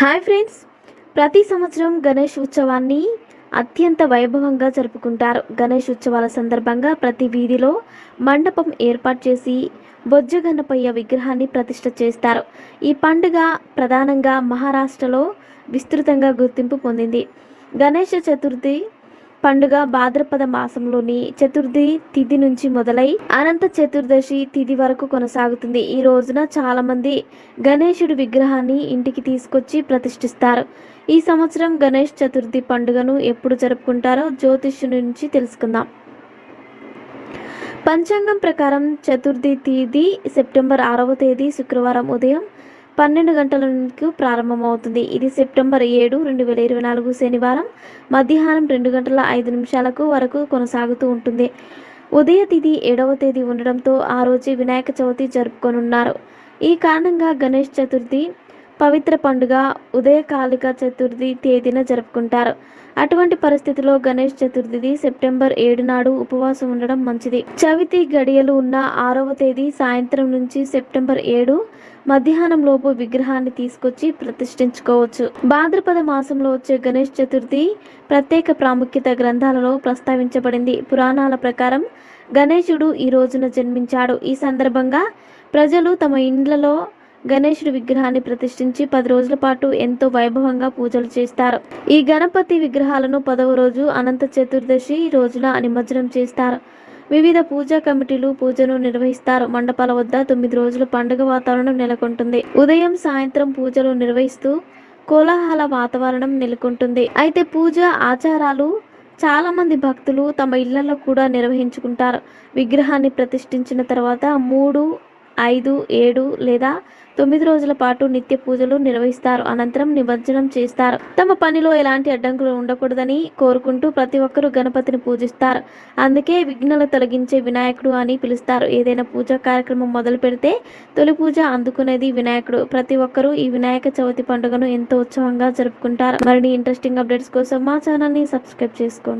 Hi friends. ప్రతి సంవత్సరం గణేష్ ఉత్సవాన్ని అత్యంత వైభవంగా జరుపుకుంటారు. గణేష్ ఉత్సవాల సందర్భంగా ప్రతి వీధిలో మండపం ఏర్పాటు చేసి బొజ్జ గణపయ్య విగ్రహాన్ని ప్రతిష్ట చేస్తారు. ఈ పండుగ ప్రధానంగా మహారాష్ట్రలో విస్తృతంగా గుర్తింపు పొందింది. గణేష చతుర్థి పండుగ భాద్రపద మాసంలోని చతుర్థి తిథి నుంచి మొదలై అనంత చతుర్దశి తిథి వరకు కొనసాగుతుంది. ఈ రోజున చాలా మంది గణేశుడి విగ్రహాన్ని ఇంటికి తీసుకొచ్చి ప్రతిష్ఠిస్తారు. ఈ సంవత్సరం గణేష్ చతుర్థి పండుగను ఎప్పుడు జరుపుకుంటారో జ్యోతిష్యుని నుంచి తెలుసుకుందాం. పంచాంగం ప్రకారం చతుర్థి తేదీ సెప్టెంబర్ ఆరవ తేదీ శుక్రవారం ఉదయం పన్నెండు గంటలకు ప్రారంభమవుతుంది. ఇది సెప్టెంబర్ ఏడు రెండు వేల ఇరవై నాలుగు శనివారం మధ్యాహ్నం రెండు గంటల ఐదు నిమిషాలకు వరకు కొనసాగుతూ ఉంటుంది. ఉదయ తిథి ఏడవ తేదీ ఉండడంతో ఆ రోజు వినాయక చవితి జరుపుకొనున్నారు. ఈ కారణంగా గణేష్ చతుర్థి పవిత్ర పండుగ ఉదయకాలిక చతుర్థి తేదీన జరుపుకుంటారు. అటువంటి పరిస్థితిలో గణేష్ చతుర్థి సెప్టెంబర్ ఏడు నాడు ఉపవాసం ఉండడం మంచిది. చవితి గడియలు ఉన్న ఆరవ తేదీ సాయంత్రం నుంచి సెప్టెంబర్ ఏడు మధ్యాహ్నం లోపు విగ్రహాన్ని తీసుకొచ్చి ప్రతిష్ఠించుకోవచ్చు. భాద్రపద మాసంలో వచ్చే గణేష్ చతుర్థి ప్రత్యేక ప్రాముఖ్యత గ్రంథాలలో ప్రస్తావించబడింది. పురాణాల ప్రకారం గణేశుడు ఈ రోజున జన్మించాడు. ఈ సందర్భంగా ప్రజలు తమ ఇండ్లలో గణేశుడి విగ్రహాన్ని ప్రతిష్ఠించి పది రోజుల పాటు ఎంతో వైభవంగా పూజలు చేస్తారు. ఈ గణపతి విగ్రహాలను పదవ రోజు అనంత చతుర్దశి రోజున నిమజ్జనం చేస్తారు. వివిధ పూజా కమిటీలు పూజను నిర్వహిస్తారు. మండపాల వద్ద తొమ్మిది రోజులు పండుగ వాతావరణం నెలకొంటుంది. ఉదయం సాయంత్రం పూజలు నిర్వహిస్తూ కోలాహల వాతావరణం నెలకొంటుంది. అయితే పూజ ఆచారాలు చాలా మంది భక్తులు తమ ఇళ్ళలో కూడా నిర్వహించుకుంటారు. విగ్రహాన్ని ప్రతిష్ఠించిన తర్వాత మూడు ఐదు ఏడు లేదా తొమ్మిది రోజుల పాటు నిత్య పూజలు నిర్వహిస్తారు. అనంతరం నిమజ్జనం చేస్తారు. తమ పనిలో ఎలాంటి అడ్డంకులు ఉండకూడదని కోరుకుంటూ ప్రతి ఒక్కరూ గణపతిని పూజిస్తారు. అందుకే విఘ్నలు తొలగించే వినాయకుడు అని పిలుస్తారు. ఏదైనా పూజా కార్యక్రమం మొదలు పెడితే తొలి పూజ అందుకునేది వినాయకుడు. ప్రతి ఒక్కరూ ఈ వినాయక చవితి పండుగను ఎంతో ఉత్సవంగా జరుపుకుంటారు. మరిన్ని ఇంట్రెస్టింగ్ అప్డేట్స్ కోసం మా ఛానల్ని సబ్స్క్రైబ్ చేసుకోండి.